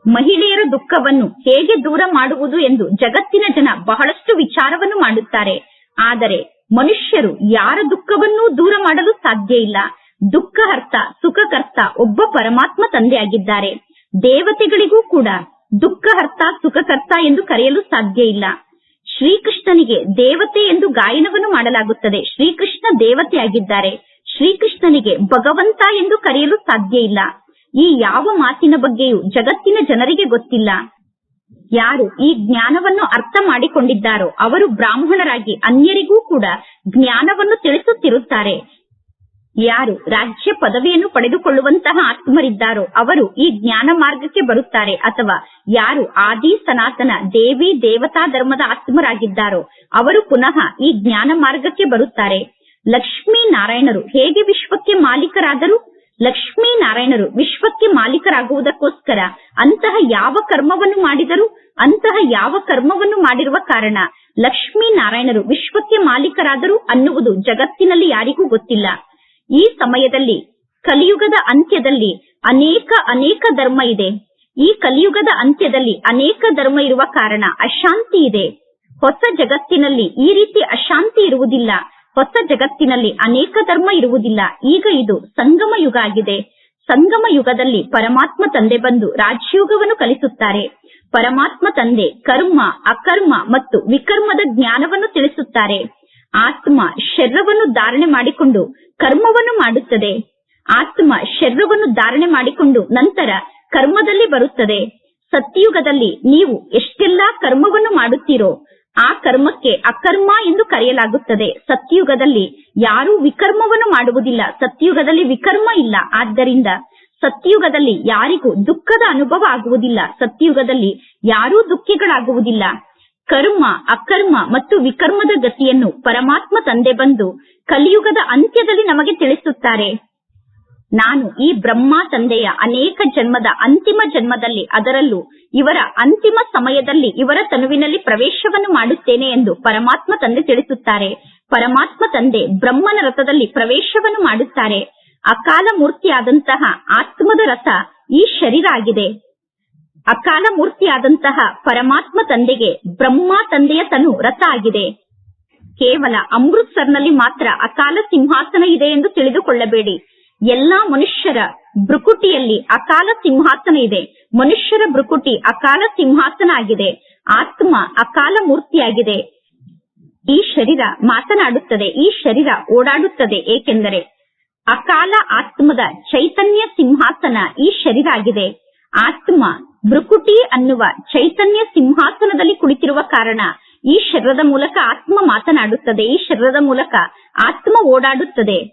ಮಹಿಳೆಯರ ದುಃಖವನ್ನು ಹೇಗೆ ದೂರ ಮಾಡುವುದು ಎಂದು ಜಗತ್ತಿನ ಜನ ಬಹಳಷ್ಟು ವಿಚಾರವನ್ನು ಮಾಡುತ್ತಾರೆ. ಆದರೆ ಮನುಷ್ಯರು ಯಾರ ದುಃಖವನ್ನೂ ದೂರ ಮಾಡಲು ಸಾಧ್ಯ ಇಲ್ಲ. ದುಃಖಹರ್ತ ಸುಖಕರ್ತ ಒಬ್ಬ ಪರಮಾತ್ಮ ತಂದೆಯಾಗಿದ್ದಾರೆ. ದೇವತೆಗಳಿಗೂ ಕೂಡ ದುಃಖಹರ್ತ ಸುಖಕರ್ತ ಎಂದು ಕರೆಯಲು ಸಾಧ್ಯ ಇಲ್ಲ. ಶ್ರೀಕೃಷ್ಣನಿಗೆ ದೇವತೆ ಎಂದು ಗಾಯನವನ್ನು ಮಾಡಲಾಗುತ್ತದೆ. ಶ್ರೀಕೃಷ್ಣ ದೇವತೆಯಾಗಿದ್ದಾರೆ. ಶ್ರೀಕೃಷ್ಣನಿಗೆ ಭಗವಂತ ಎಂದು ಕರೆಯಲು ಸಾಧ್ಯ ಇಲ್ಲ. ಈ ಯಾವ ಮಾತಿನ ಬಗ್ಗೆಯೂ ಜಗತ್ತಿನ ಜನರಿಗೆ ಗೊತ್ತಿಲ್ಲ. ಯಾರು ಈ ಜ್ಞಾನವನ್ನು ಅರ್ಥ ಮಾಡಿಕೊಂಡಿದ್ದಾರೋ, ಅವರು ಬ್ರಾಹ್ಮಣರಾಗಿ ಅನ್ಯರಿಗೂ ಕೂಡ ಜ್ಞಾನವನ್ನು ತಿಳಿಸುತ್ತಿರುತ್ತಾರೆ. ಯಾರು ರಾಜ್ಯ ಪದವಿಯನ್ನು ಪಡೆದುಕೊಳ್ಳುವಂತಹ ಆತ್ಮರಿದ್ದಾರೋ ಅವರು ಈ ಜ್ಞಾನ ಮಾರ್ಗಕ್ಕೆ ಬರುತ್ತಾರೆ. ಅಥವಾ ಯಾರು ಆದಿ ಸನಾತನ ದೇವಿ ದೇವತಾ ಧರ್ಮದ ಆತ್ಮರಾಗಿದ್ದಾರೋ ಅವರು ಪುನಃ ಈ ಜ್ಞಾನ ಮಾರ್ಗಕ್ಕೆ ಬರುತ್ತಾರೆ. ಲಕ್ಷ್ಮೀ ನಾರಾಯಣರು ಹೇಗೆ ವಿಶ್ವಕ್ಕೆ ಮಾಲೀಕರಾದರು? ಲಕ್ಷ್ಮೀ ನಾರಾಯಣರು ವಿಶ್ವಕ್ಕೆ ಮಾಲೀಕರಾಗುವುದಕ್ಕೋಸ್ಕರ ಅಂತಹ ಯಾವ ಕರ್ಮವನ್ನು ಮಾಡಿದರು? ಅಂತಹ ಯಾವ ಕರ್ಮವನ್ನು ಮಾಡಿರುವ ಕಾರಣ ಲಕ್ಷ್ಮೀ ನಾರಾಯಣರು ವಿಶ್ವಕ್ಕೆ ಮಾಲೀಕರಾದರು ಅನ್ನುವುದು ಜಗತ್ತಿನಲ್ಲಿ ಯಾರಿಗೂ ಗೊತ್ತಿಲ್ಲ. ಈ ಸಮಯದಲ್ಲಿ, ಕಲಿಯುಗದ ಅಂತ್ಯದಲ್ಲಿ ಅನೇಕ ಅನೇಕ ಧರ್ಮ ಇದೆ. ಈ ಕಲಿಯುಗದ ಅಂತ್ಯದಲ್ಲಿ ಅನೇಕ ಧರ್ಮ ಇರುವ ಕಾರಣ ಅಶಾಂತಿ ಇದೆ. ಹೊಸ ಜಗತ್ತಿನಲ್ಲಿ ಈ ರೀತಿ ಅಶಾಂತಿ ಇರುವುದಿಲ್ಲ. ಹೊಸ ಜಗತ್ತಿನಲ್ಲಿ ಅನೇಕ ಧರ್ಮ ಇರುವುದಿಲ್ಲ. ಈಗ ಇದು ಸಂಗಮ ಯುಗ ಆಗಿದೆ. ಸಂಗಮ ಯುಗದಲ್ಲಿ ಪರಮಾತ್ಮ ತಂದೆ ಬಂದು ರಾಜ್ಯೋಗವನ್ನು ಕಲಿಸುತ್ತಾರೆ. ಪರಮಾತ್ಮ ತಂದೆ ಕರ್ಮ, ಅಕರ್ಮ ಮತ್ತು ವಿಕರ್ಮದ ಜ್ಞಾನವನ್ನು ತಿಳಿಸುತ್ತಾರೆ. ಆತ್ಮ ಶರೀರವನ್ನು ಧಾರಣೆ ಮಾಡಿಕೊಂಡು ಕರ್ಮವನ್ನು ಮಾಡುತ್ತದೆ. ಆತ್ಮ ಶರೀರವನ್ನು ಧಾರಣೆ ಮಾಡಿಕೊಂಡು ನಂತರ ಕರ್ಮದಲ್ಲಿ ಬರುತ್ತದೆ. ಸತ್ಯಯುಗದಲ್ಲಿ ನೀವು ಎಷ್ಟೆಲ್ಲಾ ಕರ್ಮವನ್ನು ಮಾಡುತ್ತೀರೋ ಆ ಕರ್ಮಕ್ಕೆ ಅಕರ್ಮ ಎಂದು ಕರೆಯಲಾಗುತ್ತದೆ. ಸತ್ಯಯುಗದಲ್ಲಿ ಯಾರೂ ವಿಕರ್ಮವನ್ನು ಮಾಡುವುದಿಲ್ಲ. ಸತ್ಯಯುಗದಲ್ಲಿ ವಿಕರ್ಮ ಇಲ್ಲ. ಆದ್ದರಿಂದ ಸತ್ಯಯುಗದಲ್ಲಿ ಯಾರಿಗೂ ದುಃಖದ ಅನುಭವ ಆಗುವುದಿಲ್ಲ. ಸತ್ಯಯುಗದಲ್ಲಿ ಯಾರೂ ದುಃಖಿಗಳಾಗುವುದಿಲ್ಲ. ಕರ್ಮ, ಅಕರ್ಮ ಮತ್ತು ವಿಕರ್ಮದ ಗತಿಯನ್ನು ಪರಮಾತ್ಮ ತಂದೆ ಬಂದು ಕಲಿಯುಗದ ಅಂತ್ಯದಲ್ಲಿ ನಮಗೆ ತಿಳಿಸುತ್ತಾರೆ. ನಾನು ಈ ಬ್ರಹ್ಮ ತಂದೆಯ ಅನೇಕ ಜನ್ಮದ ಅಂತಿಮ ಜನ್ಮದಲ್ಲಿ ಅದರಲ್ಲೂ ಇವರ ಅಂತಿಮ ಸಮಯದಲ್ಲಿ ಇವರ ತನುವಿನಲ್ಲಿ ಪ್ರವೇಶವನ್ನು ಮಾಡುತ್ತೇನೆ ಎಂದು ಪರಮಾತ್ಮ ತಂದೆ ತಿಳಿಸುತ್ತಾರೆ. ಪರಮಾತ್ಮ ತಂದೆ ಬ್ರಹ್ಮನ ರಥದಲ್ಲಿ ಪ್ರವೇಶವನ್ನು ಮಾಡುತ್ತಾರೆ. ಅಕಾಲ ಮೂರ್ತಿಯಾದಂತಹ ಆತ್ಮದ ರಥ ಈ ಶರೀರ ಆಗಿದೆ. ಅಕಾಲ ಮೂರ್ತಿಯಾದಂತಹ ಪರಮಾತ್ಮ ತಂದೆಗೆ ಬ್ರಹ್ಮ ತಂದೆಯ ತನು ರಥ ಆಗಿದೆ. ಕೇವಲ ಅಮೃತ್ಸರ್ನಲ್ಲಿ ಮಾತ್ರ ಅಕಾಲ ಸಿಂಹಾಸನ ಇದೆ ಎಂದು ತಿಳಿದುಕೊಳ್ಳಬೇಡಿ. ಎಲ್ಲಾ ಮನುಷ್ಯರ ಬೃಕುಟಿಯಲ್ಲಿ ಅಕಾಲ ಸಿಂಹಾಸನ ಇದೆ. ಮನುಷ್ಯರ ಬೃಕುಟಿ ಅಕಾಲ ಸಿಂಹಾಸನ ಆಗಿದೆ. ಆತ್ಮ ಅಕಾಲ ಮೂರ್ತಿಯಾಗಿದೆ. ಈ ಶರೀರ ಮಾತನಾಡುತ್ತದೆ, ಈ ಶರೀರ ಓಡಾಡುತ್ತದೆ, ಏಕೆಂದರೆ ಅಕಾಲ ಆತ್ಮದ ಚೈತನ್ಯ ಸಿಂಹಾಸನ ಈ ಶರೀರ ಆಗಿದೆ. ಆತ್ಮ ಭೃಕುಟಿ ಅನ್ನುವ ಚೈತನ್ಯ ಸಿಂಹಾಸನದಲ್ಲಿ ಕುಳಿತಿರುವ ಕಾರಣ ಈ ಶರೀರದ ಮೂಲಕ ಆತ್ಮ ಮಾತನಾಡುತ್ತದೆ. ಈ ಶರೀರದ ಮೂಲಕ ಆತ್ಮ ಓಡಾಡುತ್ತದೆ.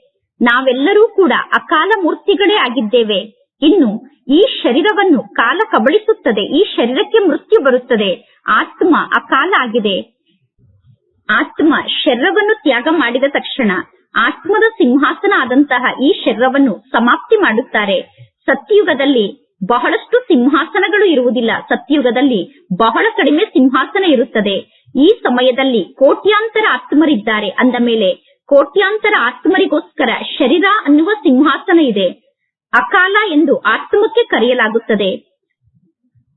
ನಾವೆಲ್ಲರೂ ಕೂಡ ಅಕಾಲ ಮೂರ್ತಿಗಳೇ ಆಗಿದ್ದೇವೆ. ಇನ್ನು ಈ ಶರೀರವನ್ನು ಕಾಲ ಕಬಳಿಸುತ್ತದೆ. ಈ ಶರೀರಕ್ಕೆ ಮೃತ್ಯು ಬರುತ್ತದೆ. ಆತ್ಮ ಅಕಾಲ ಆಗಿದೆ. ಆತ್ಮ ಶರೀರವನ್ನು ತ್ಯಾಗ ಮಾಡಿದ ತಕ್ಷಣ ಆತ್ಮದ ಸಿಂಹಾಸನ ಆದಂತಹ ಈ ಶರೀರವನ್ನು ಸಮಾಪ್ತಿ ಮಾಡುತ್ತಾರೆ. ಸತ್ಯುಗದಲ್ಲಿ ಬಹಳಷ್ಟು ಸಿಂಹಾಸನಗಳು ಇರುವುದಿಲ್ಲ. ಸತ್ಯಯುಗದಲ್ಲಿ ಬಹಳ ಕಡಿಮೆ ಸಿಂಹಾಸನ ಇರುತ್ತದೆ. ಈ ಸಮಯದಲ್ಲಿ ಕೋಟ್ಯಾಂತರ ಆತ್ಮರಿದ್ದಾರೆ. ಅಂದ ಮೇಲೆ ಕೋಟ್ಯಾಂತರ ಆತ್ಮರಿಗೋಸ್ಕರ ಶರೀರ ಅನ್ನುವ ಸಿಂಹಾಸನ ಇದೆ. ಅಕಾಲ ಎಂದು ಆತ್ಮಕ್ಕೆ ಕರೆಯಲಾಗುತ್ತದೆ.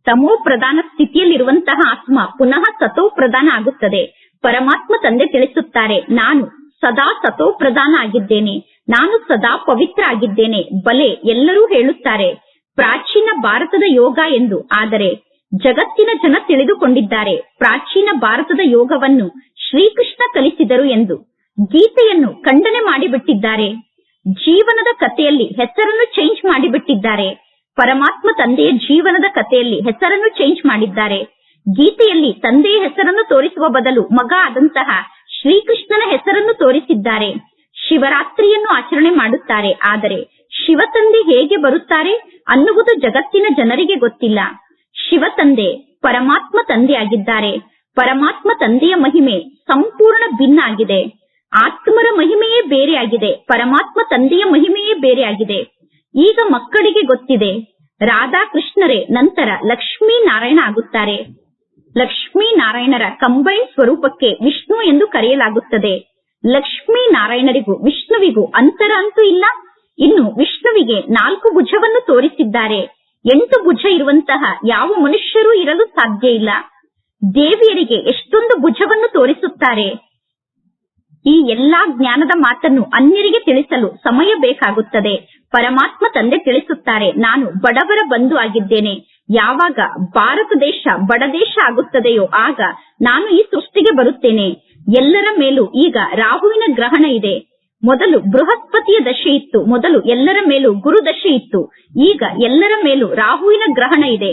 ತಮೋ ಪ್ರಧಾನ ಸ್ಥಿತಿಯಲ್ಲಿರುವಂತಹ ಆತ್ಮ ಪುನಃ ಸತೋ ಪ್ರಧಾನ ಆಗುತ್ತದೆ. ಪರಮಾತ್ಮ ತಂದೆ ತಿಳಿಸುತ್ತಾರೆ, ನಾನು ಸದಾ ಸತೋ ಪ್ರಧಾನ ಆಗಿದ್ದೇನೆ. ನಾನು ಸದಾ ಪವಿತ್ರ ಆಗಿದ್ದೇನೆ. ಬಲೆ ಎಲ್ಲರೂ ಹೇಳುತ್ತಾರೆ ಪ್ರಾಚೀನ ಭಾರತದ ಯೋಗ ಎಂದು. ಆದರೆ ಜಗತ್ತಿನ ಜನ ತಿಳಿದುಕೊಂಡಿದ್ದಾರೆ ಪ್ರಾಚೀನ ಭಾರತದ ಯೋಗವನ್ನು ಶ್ರೀಕೃಷ್ಣ ಕಲಿಸಿದರು ಎಂದು. ಗೀತೆಯನ್ನು ಖಂಡನೆ ಮಾಡಿಬಿಟ್ಟಿದ್ದಾರೆ. ಜೀವನದ ಕಥೆಯಲ್ಲಿ ಹೆಸರನ್ನು ಚೇಂಜ್ ಮಾಡಿಬಿಟ್ಟಿದ್ದಾರೆ. ಪರಮಾತ್ಮ ತಂದೆಯ ಜೀವನದ ಕಥೆಯಲ್ಲಿ ಹೆಸರನ್ನು ಚೇಂಜ್ ಮಾಡಿದ್ದಾರೆ. ಗೀತೆಯಲ್ಲಿ ತಂದೆಯ ಹೆಸರನ್ನು ತೋರಿಸುವ ಬದಲು ಮಗ ಆದಂತಹ ಶ್ರೀಕೃಷ್ಣನ ಹೆಸರನ್ನು ತೋರಿಸಿದ್ದಾರೆ. ಶಿವರಾತ್ರಿಯನ್ನು ಆಚರಣೆ ಮಾಡುತ್ತಾರೆ. ಆದರೆ ಶಿವ ತಂದೆ ಹೇಗೆ ಬರುತ್ತಾರೆ ಅನ್ನುವುದು ಜಗತ್ತಿನ ಜನರಿಗೆ ಗೊತ್ತಿಲ್ಲ. ಶಿವ ತಂದೆ ಪರಮಾತ್ಮ ತಂದೆಯಾಗಿದ್ದಾರೆ. ಪರಮಾತ್ಮ ತಂದೆಯ ಮಹಿಮೆ ಸಂಪೂರ್ಣ ಭಿನ್ನ ಆಗಿದೆ. ಆತ್ಮರ ಮಹಿಮೆಯೇ ಬೇರೆಯಾಗಿದೆ ಪರಮಾತ್ಮ ತಂದೆಯ ಮಹಿಮೆಯೇ ಬೇರೆಯಾಗಿದೆ ಈಗ ಮಕ್ಕಳಿಗೆ ಗೊತ್ತಿದೆ. ರಾಧಾಕೃಷ್ಣರೇ ನಂತರ ಲಕ್ಷ್ಮೀ ನಾರಾಯಣ ಆಗುತ್ತಾರೆ. ಲಕ್ಷ್ಮೀ ನಾರಾಯಣರ ಕಂಬೈನ್ ಸ್ವರೂಪಕ್ಕೆ ವಿಷ್ಣು ಎಂದು ಕರೆಯಲಾಗುತ್ತದೆ. ಲಕ್ಷ್ಮೀ ನಾರಾಯಣರಿಗೂ ವಿಷ್ಣುವಿಗೂ ಅಂತರ ಅಂತೂ ಇಲ್ಲ. ಇನ್ನು ವಿಷ್ಣುವಿಗೆ ನಾಲ್ಕು ಭುಜವನ್ನು ತೋರಿಸಿದ್ದಾರೆ. ಎಂಟು ಭುಜ ಇರುವಂತಹ ಯಾವ ಮನುಷ್ಯರೂ ಇರಲು ಸಾಧ್ಯ ಇಲ್ಲ. ದೇವಿಯರಿಗೆ ಎಷ್ಟೊಂದು ಭುಜವನ್ನು ತೋರಿಸುತ್ತಾರೆ. ಈ ಎಲ್ಲಾ ಜ್ಞಾನದ ಮಾತನ್ನು ಅನ್ಯರಿಗೆ ತಿಳಿಸಲು ಸಮಯ ಬೇಕಾಗುತ್ತದೆ. ಪರಮಾತ್ಮ ತಂದೆ ತಿಳಿಸುತ್ತಾರೆ, ನಾನು ಬಡವರ ಬಂಧು ಆಗಿದ್ದೇನೆ. ಯಾವಾಗ ಭಾರತ ದೇಶ ಬಡ ದೇಶ ಆಗುತ್ತದೆಯೋ ಆಗ ನಾನು ಈ ಸೃಷ್ಟಿಗೆ ಬರುತ್ತೇನೆ. ಎಲ್ಲರ ಮೇಲೂ ಈಗ ರಾಹುವಿನ ಗ್ರಹಣ ಇದೆ. ಮೊದಲು ಬೃಹಸ್ಪತಿಯ ದಶೆ ಇತ್ತು. ಮೊದಲು ಎಲ್ಲರ ಮೇಲೂ ಗುರು ದಶೆ ಇತ್ತು. ಈಗ ಎಲ್ಲರ ಮೇಲೂ ರಾಹುವಿನ ಗ್ರಹಣ ಇದೆ.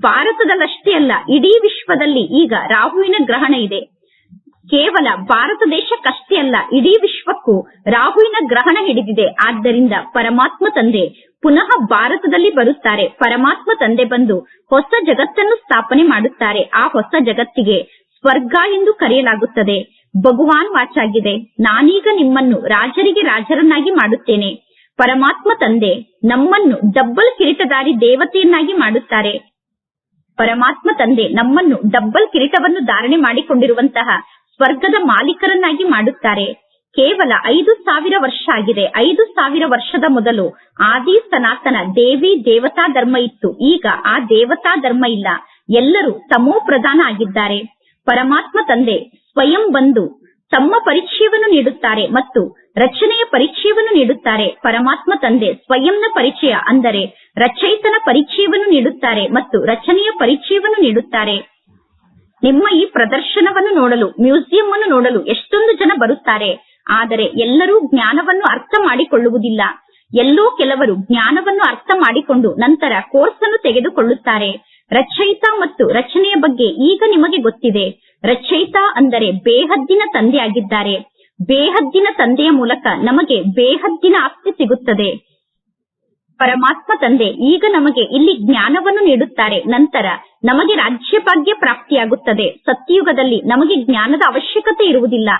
ಭಾರತದಲ್ಲಷ್ಟೇ ಅಲ್ಲ, ಇಡೀ ವಿಶ್ವದಲ್ಲಿ ಈಗ ರಾಹುವಿನ ಗ್ರಹಣ ಇದೆ. ಕೇವಲ ಭಾರತ ದೇಶಕ್ಕಷ್ಟೇ ಅಲ್ಲ, ಇಡೀ ವಿಶ್ವಕ್ಕೂ ರಾಹುವಿನ ಗ್ರಹಣ ಹಿಡಿದಿದೆ. ಆದ್ದರಿಂದ ಪರಮಾತ್ಮ ತಂದೆ ಪುನಃ ಭಾರತದಲ್ಲಿ ಬರುತ್ತಾರೆ. ಪರಮಾತ್ಮ ತಂದೆ ಬಂದು ಹೊಸ ಜಗತ್ತನ್ನು ಸ್ಥಾಪನೆ ಮಾಡುತ್ತಾರೆ. ಆ ಹೊಸ ಜಗತ್ತಿಗೆ ಸ್ವರ್ಗ ಎಂದು ಕರೆಯಲಾಗುತ್ತದೆ. ಭಗವಾನ್ ವಾಚಾಗಿದೆ ನಾನೀಗ ನಿಮ್ಮನ್ನು ರಾಜರಿಗೆ ರಾಜರನ್ನಾಗಿ ಮಾಡುತ್ತೇನೆ. ಪರಮಾತ್ಮ ತಂದೆ, ನಮ್ಮನ್ನು ಡಬ್ಬಲ್ ಕಿರೀಟಧಾರಿ ದೇವತೆಯನ್ನಾಗಿ ಮಾಡುತ್ತಾರೆ. ಪರಮಾತ್ಮ ತಂದೆ, ನಮ್ಮನ್ನು ಡಬ್ಬಲ್ ಕಿರೀಟವನ್ನು ಧಾರಣೆ ಮಾಡಿಕೊಂಡಿರುವಂತಹ ಸ್ವರ್ಗದ ಮಾಲೀಕರನ್ನಾಗಿ ಮಾಡುತ್ತಾರೆ. ಕೇವಲ ಐದು ಸಾವಿರ ವರ್ಷ ಆಗಿದೆ. ಐದು ಸಾವಿರ ವರ್ಷದ ಮೊದಲು ಆದಿ ಸನಾತನ ದೇವಿ ದೇವತಾ ಧರ್ಮ ಇತ್ತು. ಈಗ ಆ ದೇವತಾ ಧರ್ಮ ಇಲ್ಲ. ಎಲ್ಲರೂ ತಮೋ ಪ್ರಧಾನ ಆಗಿದ್ದಾರೆ. ಪರಮಾತ್ಮ ತಂದೆ ಸ್ವಯಂ ಬಂದು ತಮ್ಮ ಪರಿಚಯವನ್ನು ನೀಡುತ್ತಾರೆ ಮತ್ತು ರಚನೆಯ ಪರಿಚಯವನ್ನು ನೀಡುತ್ತಾರೆ. ಪರಮಾತ್ಮ ತಂದೆ ಸ್ವಯಂನ ಪರಿಚಯ ಅಂದರೆ ರಚಯಿತನ ಪರಿಚಯವನ್ನು ನೀಡುತ್ತಾರೆ ಮತ್ತು ರಚನೆಯ ಪರಿಚಯವನ್ನು ನೀಡುತ್ತಾರೆ. ನಿಮ್ಮ ಈ ಪ್ರದರ್ಶನವನ್ನು ನೋಡಲು, ಮ್ಯೂಸಿಯಂ ಅನ್ನು ನೋಡಲು ಎಷ್ಟೊಂದು ಜನ ಬರುತ್ತಾರೆ. ಆದರೆ ಎಲ್ಲರೂ ಜ್ಞಾನವನ್ನು ಅರ್ಥ ಮಾಡಿಕೊಳ್ಳುವುದಿಲ್ಲ. ಎಲ್ಲೋ ಕೆಲವರು ಜ್ಞಾನವನ್ನು ಅರ್ಥ ಮಾಡಿಕೊಂಡು ನಂತರ ಕೋರ್ಸ್ ಅನ್ನು ತೆಗೆದುಕೊಳ್ಳುತ್ತಾರೆ. ರಚಯಿತ ಮತ್ತು ರಚನೆಯ ಬಗ್ಗೆ ಈಗ ನಿಮಗೆ ಗೊತ್ತಿದೆ. ರಚಯಿತ ಅಂದರೆ ಬೇಹದ್ದಿನ ತಂದೆ ಆಗಿದ್ದಾರೆ ಬೇಹದ್ದಿನ ತಂದೆಯ ಮೂಲಕ ನಮಗೆ ಬೇಹದ್ದಿನ ಆಸ್ತಿ ಸಿಗುತ್ತದೆ. ಪರಮಾತ್ಮ ತಂದೆ ಈಗ ನಮಗೆ ಇಲ್ಲಿ ಜ್ಞಾನವನ್ನು ನೀಡುತ್ತಾರೆ. ನಂತರ ನಮಗೆ ರಾಜ್ಯಭಾಗ್ಯ ಪ್ರಾಪ್ತಿಯಾಗುತ್ತದೆ. ಸತ್ಯಯುಗದಲ್ಲಿ ನಮಗೆ ಜ್ಞಾನದ ಅವಶ್ಯಕತೆ ಇರುವುದಿಲ್ಲ.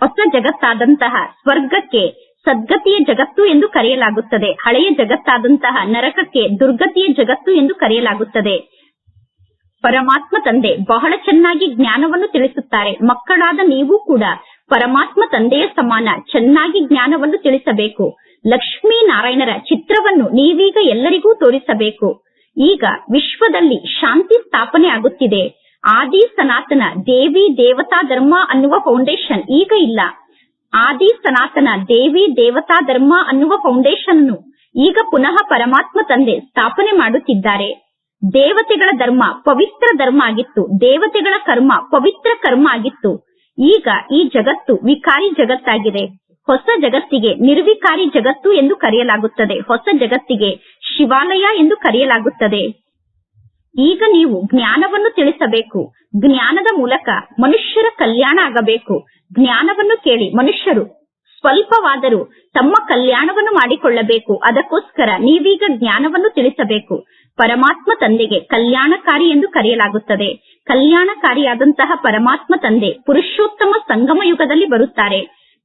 ಹೊಸ ಜಗತ್ತಾದಂತಹ ಸ್ವರ್ಗಕ್ಕೆ ಸದ್ಗತಿಯ ಜಗತ್ತು ಎಂದು ಕರೆಯಲಾಗುತ್ತದೆ. ಹಳೆಯ ಜಗತ್ತಾದಂತಹ ನರಕಕ್ಕೆ ದುರ್ಗತಿಯ ಜಗತ್ತು ಎಂದು ಕರೆಯಲಾಗುತ್ತದೆ. ಪರಮಾತ್ಮ ತಂದೆ ಬಹಳ ಚೆನ್ನಾಗಿ ಜ್ಞಾನವನ್ನು ತಿಳಿಸುತ್ತಾರೆ. ಮಕ್ಕಳಾದ ನೀವು ಕೂಡ ಪರಮಾತ್ಮ ತಂದೆಯ ಸಮಾನ ಚೆನ್ನಾಗಿ ಜ್ಞಾನವನ್ನು ತಿಳಿಸಬೇಕು. ಲಕ್ಷ್ಮೀ ನಾರಾಯಣರ ಚಿತ್ರವನ್ನು ನೀವೀಗ ಎಲ್ಲರಿಗೂ ತೋರಿಸಬೇಕು. ಈಗ ವಿಶ್ವದಲ್ಲಿ ಶಾಂತಿ ಸ್ಥಾಪನೆ ಆಗುತ್ತಿದೆ. ಆದಿ ಸನಾತನ ದೇವಿ ದೇವತಾ ಧರ್ಮ ಅನ್ನುವ ಫೌಂಡೇಶನ್ ಈಗ ಇಲ್ಲ. ಆದಿ ಸನಾತನ ದೇವಿ ದೇವತಾ ಧರ್ಮ ಅನ್ನುವ ಫೌಂಡೇಶನ್ ಅನ್ನು ಈಗ ಪುನಃ ಪರಮಾತ್ಮ ತಂದೆ ಸ್ಥಾಪನೆ ಮಾಡುತ್ತಿದ್ದಾರೆ. ದೇವತೆಗಳ ಧರ್ಮ ಪವಿತ್ರ ಧರ್ಮ ಆಗಿತ್ತು. ದೇವತೆಗಳ ಕರ್ಮ ಪವಿತ್ರ ಕರ್ಮ ಆಗಿತ್ತು. ಈಗ ಈ ಜಗತ್ತು ವಿಕಾರಿ ಜಗತ್ತಾಗಿದೆ. ಹೊಸ ಜಗತ್ತಿಗೆ ನಿರ್ವಿಕಾರಿ ಜಗತ್ತು ಎಂದು ಕರೆಯಲಾಗುತ್ತದೆ. ಹೊಸ ಜಗತ್ತಿಗೆ ಶಿವಾಲಯ ಎಂದು ಕರೆಯಲಾಗುತ್ತದೆ. ಈಗ ನೀವು ಜ್ಞಾನವನ್ನು ತಿಳಿಸಬೇಕು. ಜ್ಞಾನದ ಮೂಲಕ ಮನುಷ್ಯರ ಕಲ್ಯಾಣ ಆಗಬೇಕು. ಜ್ಞಾನವನ್ನು ಕೇಳಿ ಮನುಷ್ಯರು ಸ್ವಲ್ಪವಾದರೂ ತಮ್ಮ ಕಲ್ಯಾಣವನ್ನು ಮಾಡಿಕೊಳ್ಳಬೇಕು. ಅದಕ್ಕೋಸ್ಕರ ನೀವೀಗ ಜ್ಞಾನವನ್ನು ತಿಳಿಸಬೇಕು. ಪರಮಾತ್ಮ ತಂದೆಗೆ ಕಲ್ಯಾಣಕಾರಿ ಎಂದು ಕರೆಯಲಾಗುತ್ತದೆ. ಕಲ್ಯಾಣಕಾರಿಯಾದಂತಹ ಪರಮಾತ್ಮ ತಂದೆ ಪುರುಷೋತ್ತಮ ಸಂಗಮ ಯುಗದಲ್ಲಿ ಬರುತ್ತಾರೆ.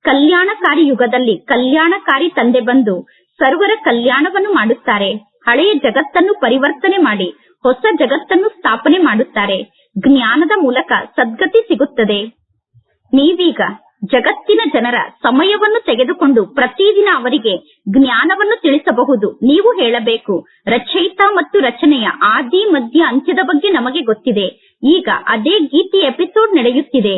ಕಲ್ಯಾಣಕಾರಿ ಯುಗದಲ್ಲಿ ಕಲ್ಯಾಣಕಾರಿ ತಂದೆ ಬಂದು ಸರ್ವರ ಕಲ್ಯಾಣವನ್ನು ಮಾಡುತ್ತಾರೆ. ಹಳೆಯ ಜಗತ್ತನ್ನು ಪರಿವರ್ತನೆ ಮಾಡಿ ಹೊಸ ಜಗತ್ತನ್ನು ಸ್ಥಾಪನೆ ಮಾಡುತ್ತಾರೆ. ಜ್ಞಾನದ ಮೂಲಕ ಸದ್ಗತಿ ಸಿಗುತ್ತದೆ. ನೀವೀಗ ಜಗತ್ತಿನ ಜನರ ಸಮಯವನ್ನು ತೆಗೆದುಕೊಂಡು ಪ್ರತಿದಿನ ಅವರಿಗೆ ಜ್ಞಾನವನ್ನು ತಿಳಿಸಬಹುದು. ನೀವು ಹೇಳಬೇಕು, ರಚಯಿತ ಮತ್ತು ರಚನೆಯ ಆದಿ, ಮಧ್ಯ, ಅಂತ್ಯದ ಬಗ್ಗೆ ನಮಗೆ ಗೊತ್ತಿದೆ. ಈಗ ಅದೇ ಗೀತೆ ಎಪಿಸೋಡ್ ನಡೆಯುತ್ತಿದೆ.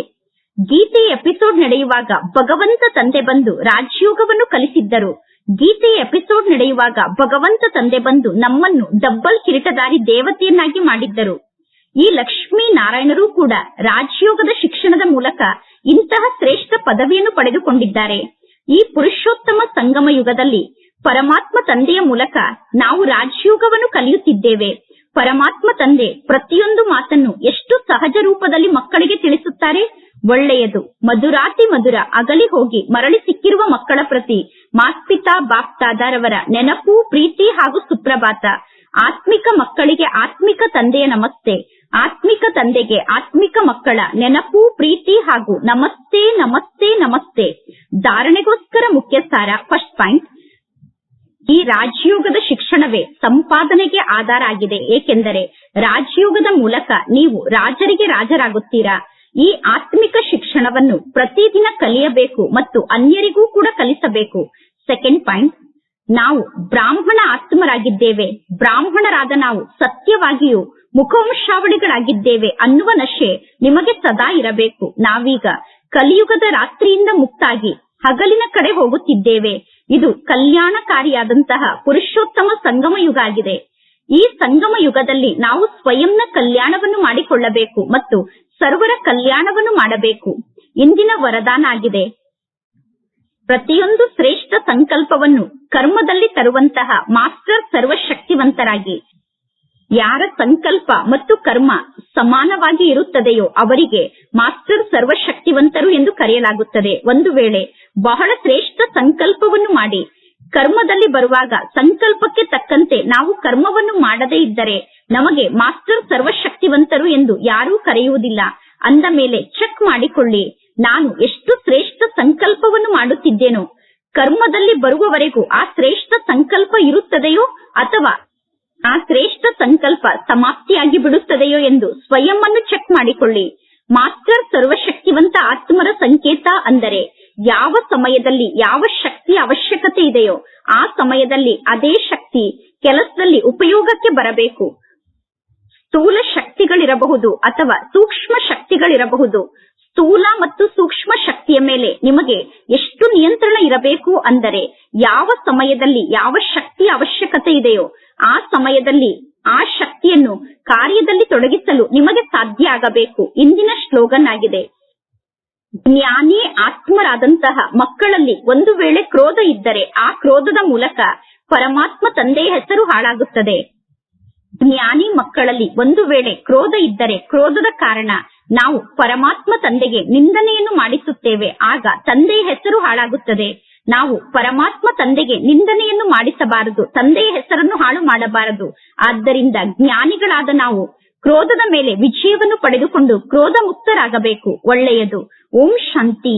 ಗೀತೆ ಎಪಿಸೋಡ್ ನಡೆಯುವಾಗ ಭಗವಂತ ತಂದೆ ಬಂದು ರಾಜಯೋಗವನ್ನು ಕಲಿಸಿದ್ದರು. ಗೀತೆ ಎಪಿಸೋಡ್ ನಡೆಯುವಾಗ ಭಗವಂತ ತಂದೆ ಬಂದು ನಮ್ಮನ್ನು ಡಬ್ಬಲ್ ಕಿರೀಟದಾರಿ ದೇವತೆಯನ್ನಾಗಿ ಮಾಡಿದ್ದರು. ಈ ಲಕ್ಷ್ಮೀ ನಾರಾಯಣರು ಕೂಡ ರಾಜಯೋಗದ ಶಿಕ್ಷಣದ ಮೂಲಕ ಇಂತಹ ಶ್ರೇಷ್ಠ ಪದವಿಯನ್ನು ಪಡೆದುಕೊಂಡಿದ್ದಾರೆ. ಈ ಪುರುಷೋತ್ತಮ ಸಂಗಮ ಯುಗದಲ್ಲಿ ಪರಮಾತ್ಮ ತಂದೆಯ ಮೂಲಕ ನಾವು ರಾಜಯೋಗವನ್ನು ಕಲಿಯುತ್ತಿದ್ದೇವೆ. ಪರಮಾತ್ಮ ತಂದೆ ಪ್ರತಿಯೊಂದು ಮಾತನ್ನು ಎಷ್ಟು ಸಹಜ ರೂಪದಲ್ಲಿ ಮಕ್ಕಳಿಗೆ ತಿಳಿಸುತ್ತಾರೆ? ಒಳ್ಳೆಯದು. ಮಧುರಾತಿ ಮಧುರ ಅಗಲಿ ಹೋಗಿ ಮರಳಿ ಸಿಕ್ಕಿರುವ ಮಕ್ಕಳ ಪ್ರತಿ ಮಾಸ್ಪಿತಾ ಬಾಪ್ತಾದಾರವರ ನೆನಪು, ಪ್ರೀತಿ ಹಾಗೂ ಸುಪ್ರಭಾತ. ಆತ್ಮಿಕ ಮಕ್ಕಳಿಗೆ ಆತ್ಮಿಕ ತಂದೆಯ ನಮಸ್ತೆ. ಆತ್ಮಿಕ ತಂದೆಗೆ ಆತ್ಮಿಕ ಮಕ್ಕಳ ನೆನಪು, ಪ್ರೀತಿ ಹಾಗೂ ನಮಸ್ತೆ ನಮಸ್ತೆ ನಮಸ್ತೆ. ಧಾರಣೆಗೋಸ್ಕರ ಮುಖ್ಯ ಸಾರ ಫಸ್ಟ್ ಪಾಯಿಂಟ್ ಈ ರಾಜಯೋಗದ ಶಿಕ್ಷಣವೇ ಸಂಪಾದನೆಗೆ ಆಧಾರ ಆಗಿದೆ. ಏಕೆಂದರೆ ರಾಜಯೋಗದ ಮೂಲಕ ನೀವು ರಾಜರಿಗೆ ರಾಜರಾಗುತ್ತೀರಾ? ಈ ಆತ್ಮಿಕ ಶಿಕ್ಷಣವನ್ನು ಪ್ರತಿದಿನ ಕಲಿಯಬೇಕು ಮತ್ತು ಅನ್ಯರಿಗೂ ಕೂಡ ಕಲಿಸಬೇಕು. ಸೆಕೆಂಡ್ ಪಾಯಿಂಟ್ ನಾವು ಬ್ರಾಹ್ಮಣ ಆತ್ಮರಾಗಿದ್ದೇವೆ. ಬ್ರಾಹ್ಮಣರಾದ ನಾವು ಸತ್ಯವಾಗಿಯೂ ಮುಖವಂಶಾವಳಿಗಳಾಗಿದ್ದೇವೆ ಅನ್ನುವ ನಶೆ ನಿಮಗೆ ಸದಾ ಇರಬೇಕು. ನಾವೀಗ ಕಲಿಯುಗದ ರಾತ್ರಿಯಿಂದ ಮುಕ್ತಾಗಿ ಹಗಲಿನ ಕಡೆ ಹೋಗುತ್ತಿದ್ದೇವೆ. ಇದು ಕಲ್ಯಾಣಕಾರಿಯಾದಂತಹ ಪುರುಷೋತ್ತಮ ಸಂಗಮ ಯುಗ ಆಗಿದೆ. ಈ ಸಂಗಮ ಯುಗದಲ್ಲಿ ನಾವು ಸ್ವಯಂನ ಕಲ್ಯಾಣವನ್ನು ಮಾಡಿಕೊಳ್ಳಬೇಕು ಮತ್ತು ಸರ್ವರ ಕಲ್ಯಾಣವನ್ನು ಮಾಡಬೇಕು. ಇಂದಿನ ವರದಾನ ಆಗಿದೆ. ಪ್ರತಿಯೊಂದು ಶ್ರೇಷ್ಠ ಸಂಕಲ್ಪವನ್ನು ಕರ್ಮದಲ್ಲಿ ತರುವಂತಹ ಮಾಸ್ಟರ್ ಸರ್ವಶಕ್ತಿವಂತರಾಗಿ ಯಾರ ಸಂಕಲ್ಪ ಮತ್ತು ಕರ್ಮ ಸಮಾನವಾಗಿ ಇರುತ್ತದೆಯೋ ಅವರಿಗೆ ಮಾಸ್ಟರ್ ಸರ್ವಶಕ್ತಿವಂತರು ಎಂದು ಕರೆಯಲಾಗುತ್ತದೆ. ಒಂದು ವೇಳೆ ಬಹಳ ಶ್ರೇಷ್ಠ ಸಂಕಲ್ಪವನ್ನು ಮಾಡಿ ಕರ್ಮದಲ್ಲಿ ಬರುವಾಗ ಸಂಕಲ್ಪಕ್ಕೆ ತಕ್ಕಂತೆ ನಾವು ಕರ್ಮವನ್ನು ಮಾಡದೇ ಇದ್ದರೆ ನಮಗೆ ಮಾಸ್ಟರ್ ಸರ್ವಶಕ್ತಿವಂತರು ಎಂದು ಯಾರೂ ಕರೆಯುವುದಿಲ್ಲ. ಅಂದ ಮೇಲೆ ಚೆಕ್ ಮಾಡಿಕೊಳ್ಳಿ, ನಾನು ಎಷ್ಟು ಶ್ರೇಷ್ಠ ಸಂಕಲ್ಪವನ್ನು ಮಾಡುತ್ತಿದ್ದೇನೋ. ಕರ್ಮದಲ್ಲಿ ಬರುವವರೆಗೂ ಆ ಶ್ರೇಷ್ಠ ಸಂಕಲ್ಪ ಇರುತ್ತದೆಯೋ ಅಥವಾ ಆ ಶ್ರೇಷ್ಠ ಸಂಕಲ್ಪ ಸಮಾಪ್ತಿಯಾಗಿ ಬಿಡುತ್ತದೆಯೋ ಎಂದು ಸ್ವಯಂ ಚೆಕ್ ಮಾಡಿಕೊಳ್ಳಿ. ಮಾಸ್ಟರ್ ಸರ್ವಶಕ್ತಿವಂತ ಆತ್ಮರ ಸಂಕೇತ ಅಂದರೆ ಯಾವ ಸಮಯದಲ್ಲಿ ಯಾವ ಶಕ್ತಿ ಅವಶ್ಯಕತೆ ಇದೆಯೋ ಆ ಸಮಯದಲ್ಲಿ ಅದೇ ಶಕ್ತಿ ಕೆಲಸದಲ್ಲಿ ಉಪಯೋಗಕ್ಕೆ ಬರಬೇಕು. ಸ್ಥೂಲ ಶಕ್ತಿಗಳಿರಬಹುದು ಅಥವಾ ಸೂಕ್ಷ್ಮ ಶಕ್ತಿಗಳಿರಬಹುದು. ಸ್ಥೂಲ ಮತ್ತು ಸೂಕ್ಷ್ಮ ಶಕ್ತಿಯ ಮೇಲೆ ನಿಮಗೆ ಎಷ್ಟು ನಿಯಂತ್ರಣ ಇರಬೇಕು ಅಂದರೆ ಯಾವ ಸಮಯದಲ್ಲಿ ಯಾವ ಶಕ್ತಿ ಅವಶ್ಯಕತೆ ಇದೆಯೋ ಆ ಸಮಯದಲ್ಲಿ ಆ ಶಕ್ತಿಯನ್ನು ಕಾರ್ಯದಲ್ಲಿ ತೊಡಗಿಸಲು ನಿಮಗೆ ಸಾಧ್ಯ ಆಗಬೇಕು. ಇಂದಿನ ಸ್ಲೋಗನ್ ಆಗಿದೆ ಜ್ಞಾನಿ ಆತ್ಮರಾದಂತಹ ಮಕ್ಕಳಲ್ಲಿ ಒಂದು ವೇಳೆ ಕ್ರೋಧ ಇದ್ದರೆ ಆ ಕ್ರೋಧದ ಮೂಲಕ ಪರಮಾತ್ಮ ತಂದೆಯ ಹೆಸರು ಹಾಳಾಗುತ್ತದೆ. ಜ್ಞಾನಿ ಮಕ್ಕಳಲ್ಲಿ ಒಂದು ವೇಳೆ ಕ್ರೋಧ ಇದ್ದರೆ ಕ್ರೋಧದ ಕಾರಣ ನಾವು ಪರಮಾತ್ಮ ತಂದೆಗೆ ನಿಂದನೆಯನ್ನು ಮಾಡಿಸುತ್ತೇವೆ. ಆಗ ತಂದೆಯ ಹೆಸರು ಹಾಳಾಗುತ್ತದೆ. ನಾವು ಪರಮಾತ್ಮ ತಂದೆಗೆ ನಿಂದನೆಯನ್ನು ಮಾಡಿಸಬಾರದು, ತಂದೆಯ ಹೆಸರನ್ನು ಹಾಳು ಮಾಡಬಾರದು. ಆದ್ದರಿಂದ ಜ್ಞಾನಿಗಳಾದ ನಾವು ಕ್ರೋಧದ ಮೇಲೆ ವಿಜಯವನ್ನು ಪಡೆದುಕೊಂಡು ಕ್ರೋಧ ಮುಕ್ತರಾಗಬೇಕು ಒಳ್ಳೆಯದು. ಓಂ ಶಾಂತಿ.